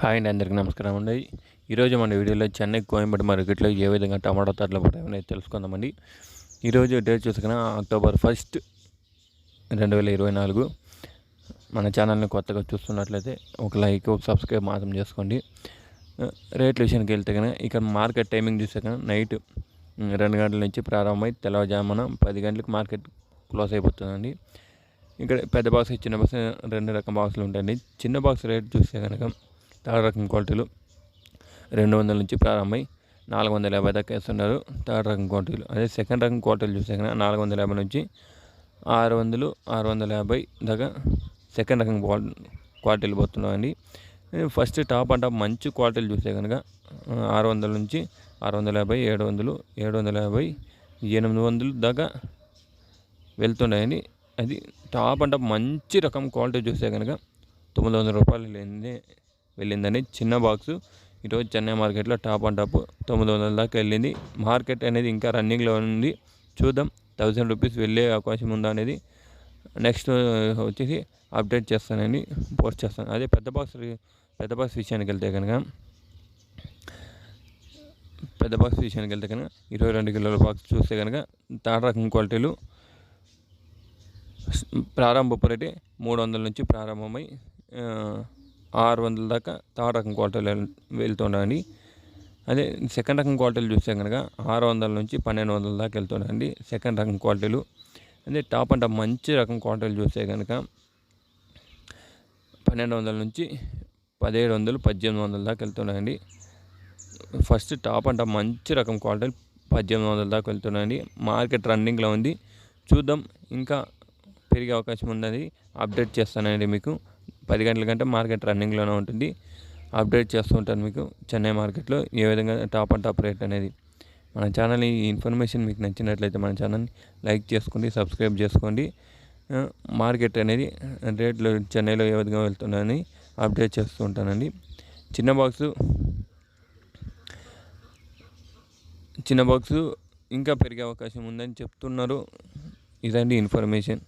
Hi అండి అందరికీ నమస్కారం అండి. ఈరోజు మన వీడియోలో చెన్నై కోయంబేడు మార్కెట్లో ఏ విధంగా టమాటా ధరలు పడతాయని తెలుసుకుందామండి. ఈరోజు డేట్ చూసుకున్న అక్టోబర్ ఫస్ట్ రెండు వేల ఇరవై నాలుగు. మన ఛానల్ని కొత్తగా చూస్తున్నట్లయితే ఒక లైక్ ఒక సబ్స్క్రైబ్ మాత్రం చేసుకోండి. రేట్ల విషయానికి వెళ్తే కనుక ఇక్కడ మార్కెట్ టైమింగ్ చూస్తే కనుక నైట్ రెండు గంటల నుంచి ప్రారంభమై తెల్లవారుజామున పది గంటలకు మార్కెట్ క్లోజ్ అయిపోతుందండి. ఇక్కడ పెద్ద బాక్స్ చిన్న బాక్స్ రెండు రకం బాక్సులు ఉంటాయండి. చిన్న బాక్స్ రేట్ చూస్తే కనుక థర్డ్ రకం క్వాలిటీలు రెండు వందల నుంచి ప్రారంభమై నాలుగు వందల యాభై దాకా వేస్తున్నారు థర్డ్ రకం క్వాలిటీలు. అదే సెకండ్ రకం క్వాలిటీలు చూస్తే కనుక నాలుగు వందల యాభై నుంచి ఆరు వందలు ఆరు వందల యాభై దాకా సెకండ్ రకం క్వాలిటీలు పోతున్నాయండి. ఫస్ట్ టాప్ అండ్ టాప్ మంచి క్వాలిటీలు చూస్తే కనుక ఆరు వందల నుంచి ఆరు వందల యాభై ఏడు వందలు ఏడు వందల యాభై ఎనిమిది వందలు దాకా వెళ్తున్నాయండి. అది టాప్ అండ్ టాప్ మంచి రకం క్వాలిటీ చూస్తే కనుక తొమ్మిది వందల రూపాయలు లేనిదే వెళ్ళిందని చిన్న బాక్సు. ఈరోజు చెన్నై మార్కెట్లో టాప్ అండ్ టాప్ తొమ్మిది వందల దాకా వెళ్ళింది. మార్కెట్ అనేది ఇంకా రన్నింగ్లో ఉంది. చూద్దాం థౌజండ్ రూపీస్ వెళ్ళే అవకాశం ఉందా అనేది. నెక్స్ట్ వచ్చేసి అప్డేట్ చేస్తానని పోస్ట్ చేస్తాను. అదే పెద్ద బాక్స్ పెద్ద బాక్స్ విషయానికి వెళ్తే కనుక పెద్ద బాక్స్ విషయానికి వెళ్తే కనుక ఇరవై రెండు కిలోల బాక్స్ చూస్తే కనుక థర్డ్ రకం క్వాలిటీలు. ప్రారంభ రేటే మూడు వందల నుంచి ప్రారంభమై ఆరు వందల దాకా థర్డ్ రకం క్వాలిటీలు వెళ్తుండండి. అదే సెకండ్ రకం క్వాలిటీలు చూస్తే కనుక ఆరు వందల నుంచి పన్నెండు వందల దాకా వెళ్తుండండి సెకండ్ రకం క్వాలిటీలు అదే టాప్ అండ్ టాప్ మంచి రకం క్వాలిటీలు చూస్తే కనుక పన్నెండు వందల నుంచి పదిహేడు వందలు పద్దెనిమిది వందల దాకా వెళ్తున్నాయండి ఫస్ట్ టాప్ అండ్ టాప్ మంచి రకం క్వాలిటీలు పద్దెనిమిది వందల దాకా వెళ్తున్నాయండి మార్కెట్ రన్నింగ్లో ఉంది. చూద్దాం. ఇంకా పెరిగే అవకాశం ఉందని అప్డేట్ చేస్తానండి మీకు. పది గంటల కంటే మార్కెట్ రన్నింగ్లోనే ఉంటుంది. అప్డేట్ చేస్తూ ఉంటాను మీకు చెన్నై మార్కెట్లో ఏ విధంగా టాప్ అండ్ టాప్ రేట్ అనేది. మన ఛానల్ ఈ ఇన్ఫర్మేషన్ మీకు నచ్చినట్లయితే మన ఛానల్ని లైక్ చేసుకోండి సబ్స్క్రైబ్ చేసుకోండి. మార్కెట్ అనేది రేట్లు చెన్నైలో ఏ విధంగా వెళ్తుందని అప్డేట్ చేస్తూ ఉంటానండి. చిన్న బాక్సు చిన్న బాక్సు ఇంకా పెరిగే అవకాశం ఉందని చెప్తున్నారు. ఇదండి ఇన్ఫర్మేషన్.